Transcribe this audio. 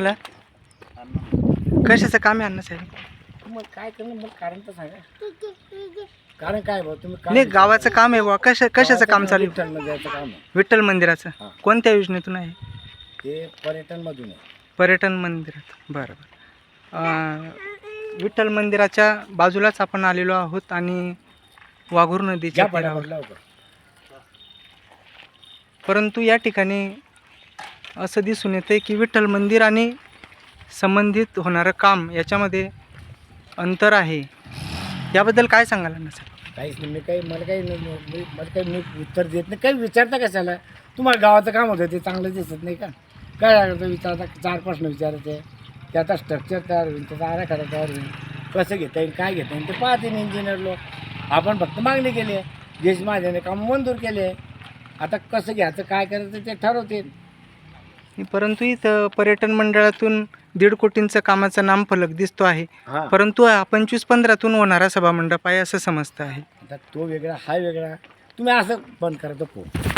मला कशाचं काम आहे अण्णासाहेब मग काय करणं मग कारण तर सांगा. कारण काय भाऊ तुम्ही नाही गावाचं काम आहे बुवा. कशा कशाचं काम चालू आहे? विठ्ठलमध्ये जायचं काम आहे. विठ्ठल मंदिराचं? हा. कोणत्या योजनेतून आहे? ते पर्यटनमधून आहे. पर्यटन मंदिरात. बरं बरं. अं, विठ्ठल मंदिराच्या बाजूलाच आपण आलेलो आहोत आणि वाघूर नदीच्या ज्या तीरावर परंतु या ठिकाणी असं दिसून येते की विठ्ठल मंदिर आणि संबंधित होणारं काम याच्यामध्ये अंतर आहे. याबद्दल काय सांगाल ना सर काहीच नाही मी काही मला काही नाही मी मला काही मी उत्तर देत नाही. काही विचारता कशाला? तुम्हाला गावाचं काम होतं ते चांगलं दिसत नाही का? काय लागतं विचारता चार प्रश्न विचारायचे. त्याचा स्ट्रक्चर तयार होईल त्याचा आराखडा तयार होईल. कसं घेता येईल काय घेता येईल ते पाहते इंजिनियर लोक. आपण फक्त मागणी केली आहे. देश माझ्याने काम मंजूर केले आता कसं घ्यायचं काय करायचं ते ठरवतील. परंतु इथं पर्यटन मंडळातून दीड कोटींचं कामाचा नामफलक दिसतो आहे. हां. परंतु हा पंचवीस पंधरातून होणारा सभामंडप आहे असं समजतं आहे. आता तो वेगळा हा वेगळा. तुम्ही असं बंद करा तो फोन